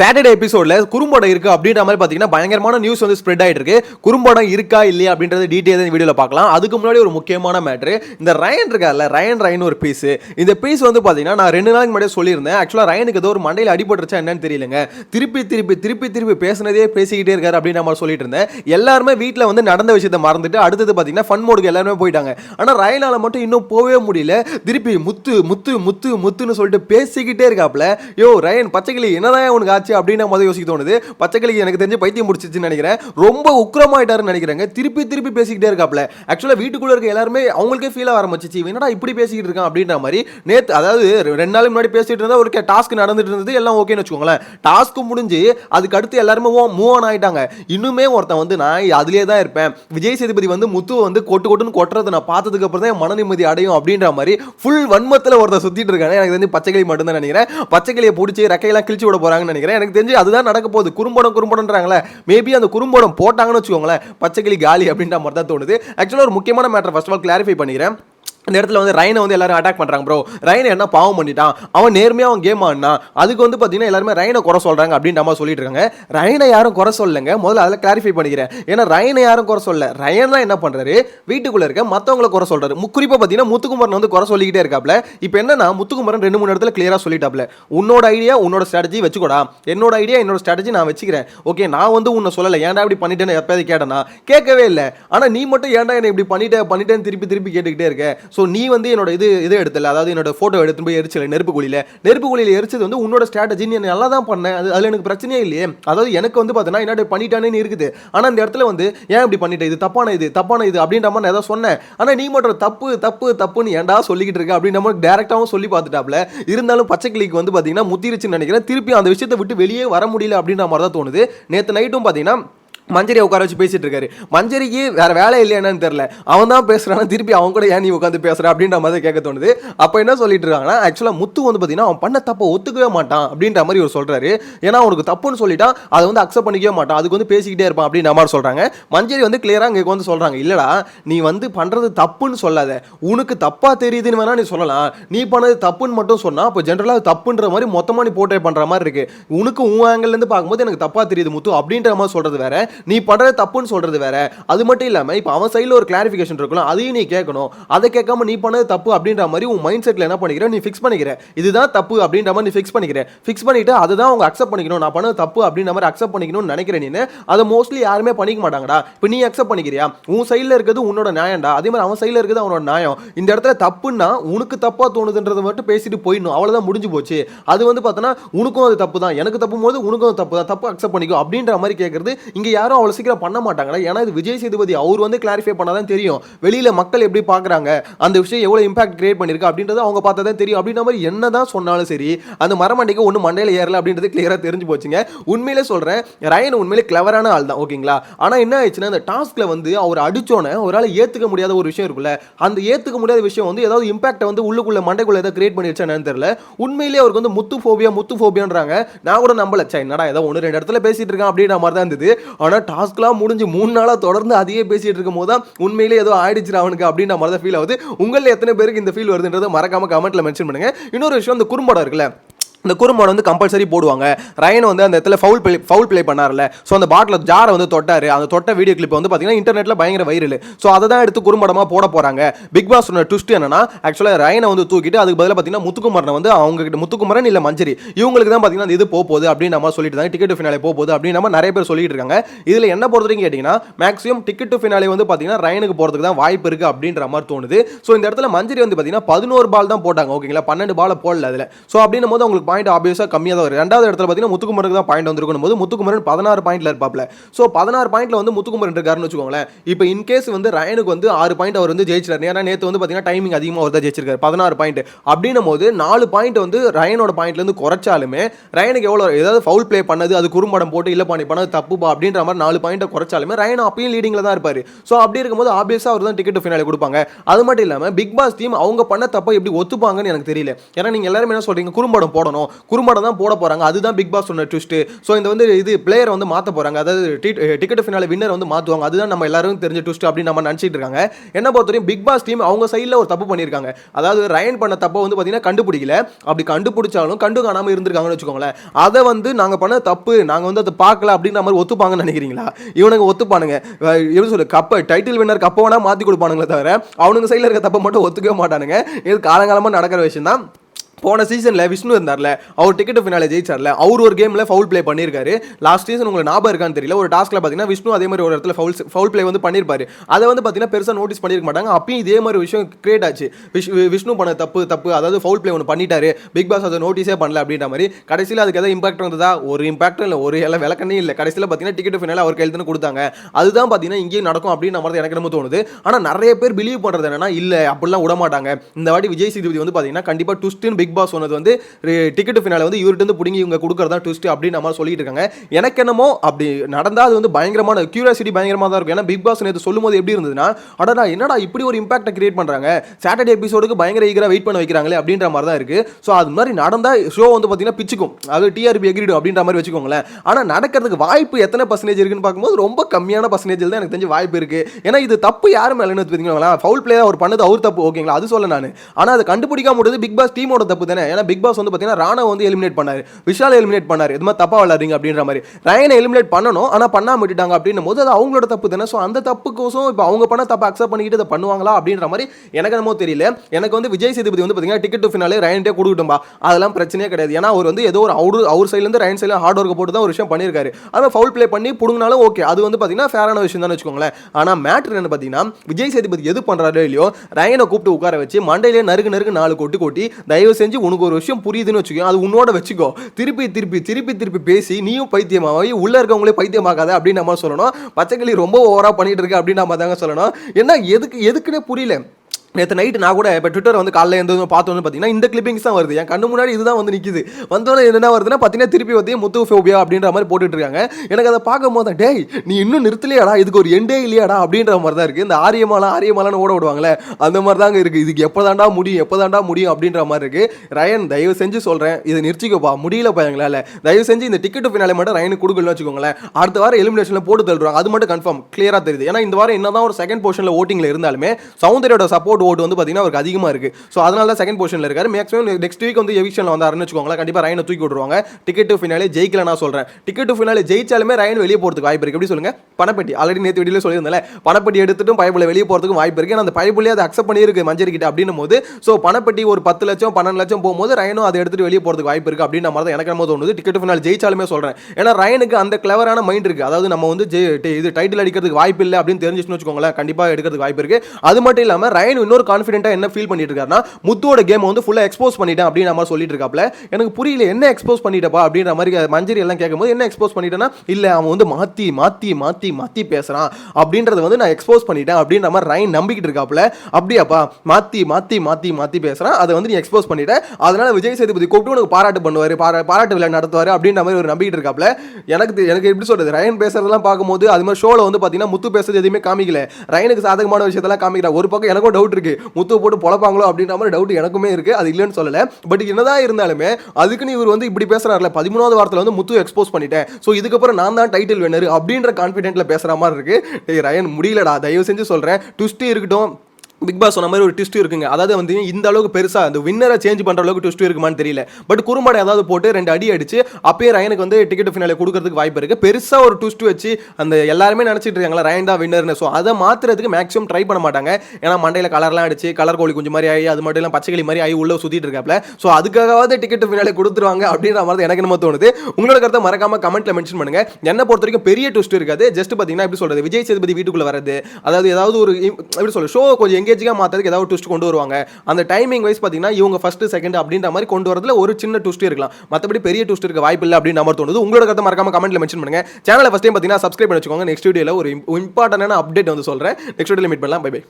Saturday எபிசோடில் குறும்படம் இருக்குது அப்படின்ற மாதிரி பார்த்தீங்கன்னா பயங்கரமான நியூஸ் வந்து ஸ்ப்ரெட் ஆகிட்டு இருக்கு குறும்படம் இருக்கா இல்லையா அப்படின்றது டீட்டெயில் இந்த வீடியோவில் பார்க்கலாம். அதுக்கு முன்னாடி ஒரு முக்கியமான மேட்ரு இந்த ரயன் இருக்கார்ல ரயன் ரயன் ஒரு பீஸ் இந்த பீஸ் வந்து பார்த்தீங்கன்னா நான் ரெண்டு நாளைக்கு முன்னாடியே சொல்லியிருந்தேன். ஆக்சுவலாக ரயனுக்கு ஏதோ ஒரு மண்டையில் அடிபட்டுருச்சா என்னன்னு தெரியலங்க. திருப்பி திருப்பி திருப்பி திருப்பி பேசுனதே பேசிக்கிட்டே இருக்காரு அப்படின்னு நம்ம சொல்லிட்டு இருந்தேன். எல்லாருமே வீட்டில் வந்து நடந்த விஷயத்தை மறந்துட்டு அடுத்தது பார்த்தீங்கன்னா ஃபன் மோடுக்கு எல்லாருமே போயிட்டாங்க. ஆனால் ரயனால் மட்டும் இன்னும் போகவே முடியல. திருப்பி முத்து முத்து முத்து முத்துன்னு சொல்லிட்டு பேசிக்கிட்டே இருக்காப்ல. யோ ரயன் பச்சைக்கிளி என்னதான் உனக்கு ஆச்சு? அப்படின்னு முதல் யோசிக்க தோணுது. பச்சைக்கிளிக்கு எனக்கு தெரிஞ்சு பைத்தியம் முடிச்சிச்சுன்னு நினைக்கிறேன். ரொம்ப உக்கிரமாயிட்டாருன்னு நினைக்கிறேங்க. திருப்பி திருப்பி பேசிக்கிட்டே இருக்காப்ல ஆக்சுவலாக வீட்டுக்குள்ளே இருக்க எல்லாருமே அவங்களுக்கே ஃபீல் ஆரம்பிச்சிச்சு. என்னடா இப்படி பேசிக்கிட்டு இருக்கான் அப்படின்ற மாதிரி நேற்று அதாவது ரெண்டு நாள் முன்னாடி பேசிட்டு இருந்தால் ஒரு டாஸ்க் நடந்துட்டு இருந்தது எல்லாம் ஓகேன்னு வச்சுக்கோங்களேன். டாஸ்க் முடிஞ்சு அதுக்கு அடுத்து எல்லாருமே மூவ் ஆன் ஆயிட்டாங்க. இன்னுமே ஒருத்தன் வந்து நான் அதிலே தான் இருப்பேன். விஜய் சேதுபதி வந்து முத்து வந்து கொட்டு கொட்டுன்னு கொட்டுறதை நான் பார்த்ததுக்கு அப்புறம் தான் மன நிம்மதி அடையும் அப்படின்ற மாதிரி ஃபுல் வன்மத்தில் ஒருத்தர் சுற்றிட்டு இருக்காங்க எனக்கு தெரிஞ்சு பச்சைக்கிளி மட்டும்தான் நினைக்கிறேன். பச்சைக்கிளியை பிடிச்சி ரெக்கையெல்லாம் கிழிச்சு விட போறாங்கன்னு நினைக்கிறேன். எனக்கு தெரிஞ்சு அதுதான் நடக்க போகுது. குறும்படம் குறும்படம்ன்றாங்களே. மேபி அந்த குறும்படம் போட்டாங்கன்னு வச்சுக்கோங்களேன். பச்சைக்கிளி காலி அப்படின்ற மாதிரி தான் தோணுது. ஆக்சுவலாக ஒரு முக்கியமான matter first of all clarify பண்ணிக்கிறேன். இந்த இடத்துல வந்து ரைனை வந்து எல்லாரும் அட்டாக் பண்ணுறாங்க ப்ரோ ரைனை என்ன பாவம் பண்ணிட்டான்? அவன் நேர்மையாக அவன் கேம் ஆடினா அதுக்கு வந்து பார்த்தீங்கன்னா எல்லாருமே ரைனை குறை சொல்கிறாங்க அப்படின்ற மாதிரி சொல்லிட்டு இருக்காங்க. ரைனை யாரும் குறை சொல்லலைங்க. முதல்ல அதில் கிளாரிஃபை பண்ணிக்கிறேன். ஏன்னா ரைனை யாரும் குறை சொல்ல ரைன் தான் என்ன பண்ணுறாரு வீட்டுக்குள்ளே இருக்க மற்றவங்களை குறை சொல்கிறாரு குறிப்பாக பார்த்தீங்கன்னா முத்துக்குமரன் வந்து குறை சொல்லிக்கிட்டே இருக்காப்ல. இப்போ என்னன்னா முத்துக்குமரன் ரெண்டு மூணு இடத்துல கிளியராக சொல்லிட்டாப்ல. உன்னோட ஐடியா உன்னோட ஸ்ட்ராட்டஜி வச்சுக்கோடா. என்னோட ஐடியா என்னோட ஸ்ட்ராட்டஜி நான் வச்சுக்கிறேன். ஓகே நான் வந்து உன்னை சொல்லலை. ஏன்டா இப்படி பண்ணிட்டேன்னு எப்பயாவது கேட்டேனா கேட்கவே இல்லை. ஆனால் நீ மட்டும் ஏன்டா என்ன இப்படி பண்ணிட்டேன் பண்ணிட்டேன்னு திருப்பி திருப்பி கேட்டுக்கிட்டே இருக்க? ஸோ ஸோ நீ வந்து என்னோட இது இதை எடுத்தல அதாவது என்னோட ஃபோட்டோ எடுத்து போய் எரிச்சல நெருப்பு குழியில். நெருப்பு குழியில் எரிச்சது வந்து உன்னோட ஸ்ட்ராட்டஜி நீ நல்லா தான் பண்ணேன் அது அதில் எனக்கு பிரச்சனையே இல்லையே. அதாவது எனக்கு வந்து பார்த்தீங்கன்னா என்னோட பண்ணிட்டானேன்னு இருக்குது. ஆனால் இந்த இடத்துல வந்து ஏன் இப்படி பண்ணிட்ட? இது தப்பான இது தப்பான இது அப்படின்ற மாதிரி நான் ஏதாவது சொன்னேன். ஆனால் நீ மட்டும் தப்பு தப்பு தப்புன்னு ஏன்டா சொல்லிக்கிட்டு இருக்க? அப்படின்ற மாதிரி டேரெக்டாகவும் சொல்லி பார்த்துட்டாப்ல. இருந்தாலும் பச்சை கிளிக்கு வந்து பார்த்தீங்கன்னா முத்திருச்சுன்னு நினைக்கிறேன். திருப்பி அந்த விஷயத்தை விட்டு வெளியே வர முடியல அப்படின்ற மாதிரி தான் தோணுது. நேற்று நைட்டும் பார்த்தீங்கன்னா மஞ்சரியை உட்கார வச்சு பேசிட்டு இருக்காரு. மஞ்சரிக்கு வேற வேலை இல்லையா தெரில தெரியல. அவன் தான் பேசுறானா திருப்பி அவன் கூட ஏன் நீ உட்காந்து பேசுற அப்படின்ற மாதிரி கேட்க தோணுது. அப்போ என்ன சொல்லிட்டு இருக்காங்கன்னா ஆக்சுவலாக முத்து வந்து பார்த்தீங்கன்னா அவன் பண்ண தப்பை ஒத்துக்கவே மாட்டான் அப்படின்ற மாதிரி ஒரு சொல்றாரு. ஏன்னா அவனுக்கு தப்புன்னு சொல்லிட்டா அதை வந்து அக்செப்ட் பண்ணிக்கவே மாட்டான். அதுக்கு வந்து பேசிக்கிட்டே இருப்பான் அப்படின்ற மாதிரி சொல்றாங்க. மஞ்சரி வந்து கிளியராக இங்க வந்து சொல்றாங்க இல்லடா நீ வந்து பண்றது தப்புன்னு சொல்லாத. உனக்கு தப்பா தெரியுதுன்னு வேணா நீ சொல்லலாம். நீ பண்ணது தப்புன்னு மட்டும் சொன்னா அப்போ ஜென்ரலாக தப்புன்ற மாதிரி மொத்தமாக நீ போட்டே பண்ற மாதிரி இருக்கு. உனக்கு உன் ஆங்கிள் இருந்து பார்க்கும்போது எனக்கு தப்பா தெரியுது முத்து அப்படின்ற மாதிரி சொல்றது வேற. நீ பண்றது தப்புன்னு சொல்றது வேற. அது மட்டும் இல்லாமல் இப்போ அவன் சைடில் ஒரு கிளாரிஃபிகேஷன் இருக்கலாம் அதையும் நீ கேட்கணும். அதை கேட்காம நீ பண்ணது தப்பு அப்படின்ற மாதிரி உன் மைண்ட் செட்டில் என்ன பண்ணிக்கிற? நீ ஃபிக்ஸ் பண்ணிக்கிற. இதுதான் தப்பு அப்படின்ற மாதிரி நீ ஃபிக்ஸ் பண்ணிக்கிற. ஃபிக்ஸ் பண்ணிட்டு அதை தான் அவங்க அக்செப்ட் பண்ணிக்கணும். நான் பண்ணது தப்பு அப்படின்ற மாதிரி அக்செப்ட் பண்ணிக்கணும்னு நினைக்கிறேன் நீ அதை மோஸ்ட்லி யாருமே பண்ணிக்க மாட்டாங்கடா. இப்போ நீ அக்செப்ட் பண்ணிக்கிறியா? உன் சைடில் இருக்கிறது உன்னோட நியாயம்டா. அதே மாதிரி அவன் சைடில் இருக்கிறது அவனோட நியாயம். இந்த இடத்துல தப்புன்னா உனக்கு தப்பாக தோணுதுன்றதை மட்டும் பேசிட்டு போயிடணும். அவ்வளோதான் முடிஞ்சு போச்சு. அது வந்து பார்த்தோன்னா உனக்கும் அது தப்பு தான் எனக்கு தப்பும் போது உனக்கும் தப்பு தான் தப்பு அக்செப்ட் பண்ணிக்கும் அப்படின்ற மாதிரி கேட்கறது இங்கே யாரும் அவ்வளோ சீக்கிரம் பண்ண மாட்டாங்கடா ஏன்னா இது விஜய் சேதுபதி அவர் வந்து கிளாரிஃபை பண்ணாதான் தெரியும். வெளியில் மக்கள் எப்படி பார்க்குறாங்க? அந்த விஷயம் எவ்வளோ இம்பாக்ட் கிரியேட் பண்ணியிருக்கு அப்படின்றது அவங்க பார்த்தா தான் தெரியும். அப்படின்ற மாதிரி என்னதான் சொன்னாலும் சரி அந்த மரமண்டைக்கு ஒன்றும் மண்டையில் ஏறல அப்படின்றது கிளியராக தெரிஞ்சு போச்சுங்க. உண்மையிலே சொல்கிறேன் ரயன் உண்மையிலே கிளவரான ஆள் தான் ஓகேங்களா ஆனால் என்ன ஆயிடுச்சுன்னா அந்த டாஸ்கில் வந்து அவர் அடிச்சோன்னே அவரால் ஏற்றுக்க முடியாத ஒரு விஷயம் இருக்குல்ல அந்த ஏற்றுக்க முடியாத விஷயம் வந்து ஏதாவது இம்பாக்டை வந்து உள்ளுக்குள்ள மண்டைக்குள்ள ஏதாவது கிரியேட் பண்ணிருச்சா என்னன்னு தெரியல. உண்மையிலேயே அவருக்கு வந்து முத்து ஃபோபியா முத்து ஃபோபியான்றாங்க நான் கூட நம்பல. சே என்னடா ஏதோ ஒன்று ரெண்டு இடத்துல பேசிட்டு இருக்கேன் அப்படின்ற மாதிரி தான் இருந்தது. ஆனால் டாஸ்க்லாம் முடிஞ்சு மூணு நாளாக தொடர்ந்து அதையே பேசிட்டு இருக்கும் போது தான் உண்மையிலே ஏதோ ஆயிடுச்சு அவனுக்கு அப்படின்ற மாதிரி தான் ஃபீல் ஆகுது. உங்களில் எத்தனை பேருக்கு இந்த ஃபீல் வருதுன்றதை மறக்காம கமெண்ட்ல மென்ஷன் பண்ணுங்க. இன்னொரு விஷயம் இந்த குறும்படம் இருக்குல்ல? இந்த குறும்போட வந்து கம்பல்சரி போடுவாங்க. ரயன் வந்து அந்த இடத்துல ஃபவுல் பிளே ஃபவுல் ப்ளே பண்ணார்ல. ஸோ அந்த பாட்டில் ஜாரை வந்து தொட்டார். அந்த தொட்ட வீடியோ கிளிப் வந்து பார்த்தீங்கன்னா இன்டர்நெட்டில் பயங்கர வைரல் ஸோ அதை தான் எடுத்து குறும்படமாக போட போகிறாங்க பிக் பாஸ் ட்விஸ்ட் என்னன்னா ஆக்சுவலாக ரயனை வந்து தூக்கிட்டு அதுக்கு பதிலாக பார்த்தீங்கன்னா முத்துக்குமரனை வந்து அவங்க கிட்ட முத்துக்குமரன் இல்லை மஞ்சரி இவங்களுக்கு தான் பார்த்தீங்கன்னா அந்த இது போக போகுது அப்படின்னு நம்ம சொல்லிட்டு இருந்தாங்க. டிக்கெட் ஃபினாலே போக போகுது அப்படின்னு நம்ம நிறைய பேர் சொல்லிட்டு இருக்காங்க. இதில் என்ன பொறுத்த வரைக்கும் கேட்டிங்கன்னா மேக்ஸிமம் டிக்கெட் ஃபினாலே வந்து பார்த்தீங்கன்னா ரயனுக்கு போகிறதுக்கு தான் வாய்ப்பு இருக்குது அப்படின்ற மாதிரி தோணுது. ஸோ இந்த இடத்துல மஞ்சரி வந்து பார்த்தீங்கன்னா பதினோரு பால் தான் போட்டாங்க. ஓகேங்களா பன்னெண்டு பாலை போடல அதில். ஸோ அப்படின்னும் போது அவங்களுக்கு பாயிண்ட் ஆப்வியஸாக கம்மியாக தான் வரும் ரெண்டாவது இடத்துல பார்த்தீங்கன்னா முத்துக்குமருக்கு தான் பாயிண்ட் வந்திருக்கும் போது முத்துக்குமரன் பதினாறு பாயிண்ட்ல இருப்பாப்ல. ஸோ பதினாறு பாயிண்ட்ல வந்து முத்துக்குமரன் இருக்காருன்னு வச்சுக்கோங்களேன். இப்போ இன்கேஸ் வந்து ரயனுக்கு வந்து ஆறு பாயிண்ட் அவர் வந்து ஜெயிச்சிட்டார். ஏன்னா நேற்று வந்து பார்த்தீங்கன்னா டைமிங் அதிகமாக அவர் தான் ஜெயிச்சிருக்காரு. பதினாறு பாயிண்ட் அப்படின்னும் போது நாலு பாயிண்ட் வந்து ரயனோட பாயிண்ட்லேருந்து குறைச்சாலுமே ரயனுக்கு எவ்வளோ ஏதாவது ஃபவுல் ப்ளே பண்ணது அது குறும்படம் போட்டு இல்லை பண்ணி பண்ணது தப்புப்பா அப்படின்ற மாதிரி நாலு பாயிண்ட்டை குறைச்சாலுமே ரயன் அப்பயும் லீடிங்ல தான் இருப்பார். ஸோ அப்படி இருக்கும்போது ஆப்வியஸாக அவர் தான் டிக்கெட் ஃபினாலே கொடுப்பாங்க. அது மட்டும் இல்லாமல் பிக் பாஸ் டீம் அவங்க பண்ண தப்பை எப்படி ஒத்துப்பாங்கன்னு எனக்கு தெரியல. ஏன்னா நீங்கள் எல்லாருமே என்ன சொல்கிறீங்க குறும்படம் போடணும். பண்ணணும். குறும்படம் தான் போட போகிறாங்க அதுதான் பிக் பாஸ் சொன்ன ட்விஸ்ட் ஸோ இந்த வந்து இது பிளேயரை வந்து மாற்ற போகிறாங்க அதாவது டிக்கெட் ஃபினால வின்னர் வந்து மாற்றுவாங்க அதுதான் நம்ம எல்லாரும் தெரிஞ்ச ட்விஸ்ட் அப்படின்னு நம்ம நினச்சிட்டு இருக்காங்க. என்ன பொறுத்தவரையும் பிக் பாஸ் டீம் அவங்க சைடில் ஒரு தப்பு பண்ணியிருக்காங்க. அதாவது ரயன் பண்ண தப்பை வந்து பார்த்தீங்கன்னா கண்டுபிடிக்கல. அப்படி கண்டுபிடிச்சாலும் கண்டு காணாமல் இருந்திருக்காங்கன்னு வச்சுக்கோங்களேன். அதை வந்து நாங்கள் பண்ண தப்பு நாங்கள் வந்து அதை பார்க்கல அப்படின்ற மாதிரி ஒத்துப்பாங்கன்னு நினைக்கிறீங்களா? இவனுங்க ஒத்துப்பானுங்க. எப்படி சொல்லு கப்பை டைட்டில் வின்னர் கப்பை வேணால் மாற்றி கொடுப்பானுங்களே தவிர அவனுங்க சைடில் இருக்க தப்பை மட்டும் ஒத்துக்கவே மாட்டானுங்க. இது காலங்காலமாக நடக்கிற விஷயம் தான் போன சீசனில் விஷ்ணு இருந்தார்ல அவர் டிக்கெட் ஃபினாலே ஜெயிச்சார்ல அவர் ஒரு கேமில் ஃபவுல் ப்ளே பண்ணியிருக்காரு லாஸ்ட் சீசன் உங்களுக்கு ஞாபகம் இருக்கான்னு தெரியல. ஒரு டாஸ்க்கில் பார்த்தீங்கன்னா விஷ்ணு அதே மாதிரி ஒரு இடத்துல ஃபவுல் ஃபவுல் ப்ளே வந்து பண்ணியிருப்பாரு அதை வந்து பார்த்தீங்கன்னா பெருசாக நோட்டீஸ் பண்ணியிருக்க மாட்டாங்க. அப்பயும் இதே மாதிரி விஷயம் கிரியேட் ஆச்சு. விஷ் விஷ்ணு பண்ண தப்பு தப்பு அதாவது ஃபவுல் ப்ளே ஒன்று பண்ணிட்டாரு. பிக் பாஸ் அதை நோட்டீஸே பண்ணல அப்படின்ற மாதிரி. கடைசியில் அதுக்கு எதாவது இம்பாக்ட் வந்ததா? ஒரு இம்பாக்டும் இல்லை. ஒரு எல்லாம் விளக்கனே இல்லை. கடைசியில் பார்த்தீங்கன்னா டிக்கெட் ஃபினாலே அவர் கையில் கொடுத்தாங்க. அதுதான் பார்த்தீங்கன்னா இங்கேயும் நடக்கும் அப்படின்னு மாதிரி எனக்கு நம்ம தோணுது. ஆனால் நிறைய பேர் பிலீவ் பண்ணுறது என்னன்னா இல்லை அப்படிலாம் விட மாட்டாங்க இந்த வாட்டி விஜய் சேதுபதி வந்து பார்த்தீங்கன்னா கண்டிப்பாக டுஸ்ட்டுன்னு பிக் பாஸ் சொன்னது வந்து டிக்கெட் ஃபினால வந்து இவர்கிட்ட பிடிங்கி இவங்க கொடுக்கறதா ட்விஸ்ட் அப்படின்னு நம்ம சொல்லிட்டு இருக்காங்க எனக்கு என்னமோ அப்படி நடந்தால் அது வந்து பயங்கரமான கியூரியாசிட்டி பயங்கரமாக தான் இருக்கும். ஏன்னா பிக் பாஸ் நேற்று சொல்லும் போது எப்படி இருந்ததுன்னா அடடா என்னடா இப்படி ஒரு இம்பாக்டை கிரியேட் பண்ணுறாங்க சாட்டர்டே எபிசோடுக்கு பயங்கர ஈகராக வெயிட் பண்ண வைக்கிறாங்களே அப்படின்ற மாதிரி தான் இருக்குது ஸோ அது மாதிரி நடந்தால் ஷோ வந்து பார்த்தீங்கன்னா பிச்சுக்கும். அது டிஆர்பி எகிரிடும் அப்படின்ற மாதிரி வச்சுக்கோங்களேன். ஆனால் நடக்கிறதுக்கு வாய்ப்பு எத்தனை பர்சன்டேஜ் இருக்குன்னு பார்க்கும்போது ரொம்ப கம்மியான பர்சன்டேஜ் தான் எனக்கு தெரிஞ்சு வாய்ப்பு இருக்குது ஏன்னா இது தப்பு யார் மேலேன்னு பார்த்தீங்களா ஃபவுல் பிளேயர் அவர் பண்ணது அவர் தப்பு ஓகேங்களா அது சொல்ல நான். ஆனால் அதை கண்டுபிடிக்க முடியாது பிக் பாஸ் டீமோட தப்பு தானே ஏன்னா பிக் பாஸ் வந்து பார்த்தீங்கன்னா ராணா வந்து எலிமினேட் பண்ணாரு. விஷால் எலிமினேட் பண்ணாரு. இது மாதிரி தப்பா விளாடுறீங்க அப்படின்ற மாதிரி. ரயனை எலிமினேட் பண்ணணும் ஆனால் பண்ணாம விட்டுட்டாங்க அப்படின்னும் போது அது அவங்களோட தப்பு தானே? ஸோ அந்த தப்புக்கோசம் இப்போ அவங்க பண்ண தப்பு அக்செப்ட் பண்ணிக்கிட்டு இதை பண்ணுவாங்களா அப்படின்ற மாதிரி எனக்கு என்னமோ தெரியல. எனக்கு வந்து விஜய் சேதுபதி வந்து பார்த்தீங்கன்னா டிக்கெட் டு ஃபினாலே ரயன்ட்டே கொடுக்கட்டும்பா. அதெல்லாம் பிரச்சனையே கிடையாது. ஏன்னா அவர் வந்து ஏதோ ஒரு அவர் அவர் சைட்லேருந்து ரயன் சைடில் ஹார்ட் ஒர்க் போட்டு தான் ஒரு விஷயம் பண்ணியிருக்காரு. அதை ஃபவுல் ப்ளே பண்ணி பிடுங்கினாலும் ஓகே அது வந்து பார்த்தீங்கன்னா ஃபேரான விஷயம் தான் வச்சுக்கோங்களேன். ஆனால் மேட்ரு என்ன பார்த்தீங்கன்னா விஜய் சேதுபதி எது பண்ணுறாரோ இல்லையோ ரயனை கூப்பிட்டு உட்கார வச்சு மண்டையிலே நறுக்கு நறுக்கு நாலு கொட்டி கொட்டி தயவு செஞ்சு உனக்கு ஒரு விஷயம் புரியுதுன்னு வச்சுக்கோ அது உன்னோட வச்சுக்கோ. திருப்பி திருப்பி திருப்பி திருப்பி பேசி நீயும் பைத்தியமாகி உள்ள இருக்கவங்களே பைத்தியமாகாத அப்படின்னு நம்ம சொல்லணும். பச்சைக்கிளி ரொம்ப ஓவராக பண்ணிட்டு இருக்கு அப்படின்னு நம்ம தாங்க சொல்லணும். ஏன்னா எதுக்கு எதுக்குன்னே புரியல. நேற்று நைட்டு நான் கூட இப்போ ட்விட்டர் வந்து காலையில் இருந்து பார்த்தோன்னு பார்த்தீங்கன்னா இந்த கிளிப்பிங்ஸ் தான் வருது. என் கண்ணு முன்னாடி இதுதான் வந்து நிற்கிது வந்தோன்னே என்ன வருதுன்னா பார்த்தீங்கன்னா திருப்பி வந்து முத்து ஃபோபியா அப்படின்ற மாதிரி போட்டுட்டு இருக்காங்க. எனக்கு அதை பார்க்கும் போது டேய் நீ இன்னும் நிறுத்தலையாடா? இதுக்கு ஒரு எண்டே இல்லையாடா? அப்படின்ற மாதிரி தான் இருக்குது இந்த ஆரியமாலா ஆரியமாலான்னு ஓட விடுவாங்களே அந்த மாதிரி தாங்க இருக்குது இதுக்கு எப்போ தாண்டா முடியும் எப்போ தாண்டா முடியும் அப்படின்ற மாதிரி இருக்குது ரயன் தயவு செஞ்சு சொல்கிறேன் இதை நிறுத்திக்கப்பா. முடியலப்பா எங்களால். தயவு செஞ்சு இந்த டிக்கெட் ஃபினாலே மட்டும் ரயனுக்கு கொடுக்கலன்னு வச்சுக்கோங்களேன். அடுத்த வாரம் எலிமினேஷனில் போட்டு தள்ளுறாங்க அது மட்டும் கன்ஃபார்ம் கிளியராக தெரியுது. ஏன்னா இந்த வாரம் என்னதான் ஒரு செகண்ட் போர்ஷனில் ஓட்டிங்கில் இருந்தாலுமே சவுந்தரியோட சப்போர்ட் ஓட்டு வந்து பார்த்தீங்கன்னா அவருக்கு அதிகமாக இருக்குது ஸோ அதனால தான் செகண்ட் பொசிஷனில் இருக்காரு. மேக்ஸிமம் நெக்ஸ்ட் வீக் வந்து எவிக்ஷனில் வந்தாருன்னு வச்சுக்கோங்களேன் கண்டிப்பாக ரயனை தூக்கி விட்டுருவாங்க. டிக்கெட் ஃபினாலே ஜெயிக்கல நான் சொல்கிறேன் டிக்கெட் ஃபினாலே ஜெயிச்சாலுமே ரயன் வெளியே போகிறதுக்கு வாய்ப்பு இருக்குது எப்படி சொல்லுங்க? பணப்பட்டி. ஆல்ரெடி நேற்று வீடியோ சொல்லியிருந்தேன் பணப்பட்டி எடுத்துட்டும் பயப்பில் வெளியே போகிறதுக்கு வாய்ப்பு இருக்குது ஏன்னா அந்த பைபிளே அதை அக்செப்ட் பண்ணியிருக்கு மஞ்சள் கிட்ட அப்படின்னும் போது. ஸோ பணப்பட்டி ஒரு பத்து லட்சம் பன்னெண்டு லட்சம் போகும்போது ரயனும் அதை எடுத்துகிட்டு வெளியே போகிறதுக்கு வாய்ப்பு இருக்குது அப்படின்ற மாதிரி தான் எனக்கு நம்ம தோணுது. டிக்கெட் ஃபினால் ஜெயிச்சாலுமே சொல்கிறேன் ஏன்னா ரயனுக்கு அந்த கிளவரான மைண்ட் இருக்குது அதாவது நம்ம வந்து இது டைட்டில் அடிக்கிறதுக்கு வாய்ப்பு இல்லை அப்படின்னு தெரிஞ்சிச்சுன்னு வச்சுக்கோங்களேன் கண்டிப்பாக எடுக்கிறதுக்கு வாய்ப்பு இருக்குது அது மட்டும் இல்லாமல் ரயன் இன்னொரு கான்ஃபிடென்ட்டாக என்ன ஃபீல் பண்ணிட்டு இருக்காருன்னா முத்துவோட கேம் வந்து ஃபுல்லாக எக்ஸ்போஸ் பண்ணிட்டேன் அப்படின்னு நம்ம சொல்லிட்டு இருக்காப்ல எனக்கு புரியல என்ன எக்ஸ்போஸ் பண்ணிட்டப்பா அப்படின்ற மாதிரி மஞ்சரி எல்லாம் கேட்கும்போது என்ன எக்ஸ்போஸ் பண்ணிட்டேன்னா இல்லை அவன் வந்து மாற்றி மாற்றி மாற்றி மாற்றி பேசுகிறான் அப்படின்றத வந்து நான் எக்ஸ்போஸ் பண்ணிட்டேன் அப்படின்ற மாதிரி ரயன் நம்பிக்கிட்டு இருக்காப்ல அப்படியாப்பா மாற்றி மாற்றி மாற்றி மாற்றி பேசுகிறான் அதை வந்து நீ எக்ஸ்போஸ் பண்ணிட்ட. அதனால விஜய் சேதுபதி கூப்பிட்டு உனக்கு பாராட்டு பண்ணுவார். பாரா பாராட்டு விழா நடத்துவார். அப்படின்ற மாதிரி ஒரு நம்பிக்கிட்டு இருக்காப்ல எனக்கு எனக்கு எப்படி சொல்றது? ரயன் பேசுறதெல்லாம் பார்க்கும்போது அது மாதிரி ஷோவில் வந்து பார்த்தீங்கன்னா முத்து பேசுறது எதுவுமே காமிக்கல. ரயனுக்கு சாதகமான விஷயத்தெல்லாம் காமிக்கிறா ஒரு பக்கம் எனக்கும் டவுட் இருக்கு. முத்து போட்டு பொழப்பாங்களோ அப்படின்ற மாதிரி டவுட் எனக்குமே இருக்கு. அது இல்லைன்னு சொல்லல. பட் என்னதான் இருந்தாலுமே அதுக்குன்னு இவர் வந்து இப்படி பேசுறாருல. பதிமூணாவது வாரத்தில் வந்து முத்து எக்ஸ்போஸ் பண்ணிட்டேன். ஸோ இதுக்கப்புறம் நான் தான் டைட்டில் வின்னர் அப்படின்ற கான்ஃபிடென்ட்டில் பேசுற மாதிரி இருக்கு. ரயன் முடியலடா. தயவு செஞ்சு சொல்றேன். ட்விஸ்ட் இருக்கட்டும். பிக் பாஸ் சொன்ன மாதிரி ஒரு ட்விஸ்ட் இருக்குங்க. அதாவது வந்து இந்த அளவுக்கு பெருசாக அந்த வின்னரை சேஞ்ச் பண்ணுற அளவுக்கு ட்விஸ்ட் இருக்குமான்னு தெரியல. பட் குறும்படை ஏதாவது போட்டு ரெண்டு அடி அடிச்சு அப்பயே ரயனுக்கு வந்து டிக்கெட் ஃபினாலே கொடுக்கறதுக்கு வாய்ப்பு இருக்குது பெருசாக ஒரு ட்விஸ்ட் வச்சு அந்த எல்லாருமே நினச்சிட்டு இருக்காங்களா ரயன் தான் வின்னர்னு ஸோ அதை மாற்றுறதுக்கு மேக்ஸிமம் ட்ரை பண்ண மாட்டாங்க. ஏன்னா மண்டையில் கலர்லாம் அடிச்சு கலர் கோழி கொஞ்சம் மாதிரி ஆகி அது மட்டும் இல்லாம பச்சைக்கிளி மாதிரி ஆகி உள்ளே சுற்றிட்டு இருக்காப்ல. ஸோ அதுக்காகவாவது டிக்கெட் ஃபினாலே கொடுத்துருவாங்க அப்படின்ற மாதிரி எனக்கு என்ன தோணுது. உங்களோட கருத்தை மறக்காம கமெண்ட்டில் மென்ஷன் பண்ணுங்க. என்னை பொறுத்த வரைக்கும் பெரிய ட்விஸ்ட் இருக்காது. ஜஸ்ட் பார்த்தீங்கன்னா எப்படி சொல்கிறது விஜய் சேதுபதி வீட்டுக்குள்ளே வரது அதாவது ஏதாவது ஒரு எப்படி சொல்கிறது ஷோ கொஞ்சம் எங்கேஜிங்காக மாத்துறதுக்கு ஏதாவது ட்விஸ்ட் கொண்டு வருவாங்க. அந்த டைமிங் வைஸ் பாத்தீங்கன்னா இவங்க ஃபஸ்ட்டு செகண்ட் அப்படின்ற மாதிரி கொண்டு வரதுல ஒரு சின்ன ட்விஸ்ட் இருக்கலாம். மற்றபடி பெரிய ட்விஸ்ட் இருக்க வாய்ப்பு இல்லை அப்படின்னு நம்ம தோணுது. உங்களோட கருத்தை மறக்காம கமெண்ட்ல மென்ஷன் பண்ணுங்க. சேனலை ஃபஸ்ட் டைம் பார்த்தீங்கன்னா சப்ஸ்கிரைப் பண்ணி வச்சுக்கோங்க. நெக்ஸ்ட் வீடியோவில் ஒரு இம்பார்ட்டன்டான அப்டேட் வந்து சொல்றேன். நெக்ஸ்ட் வீடியோல மீட் பண்ணலாம். Bye by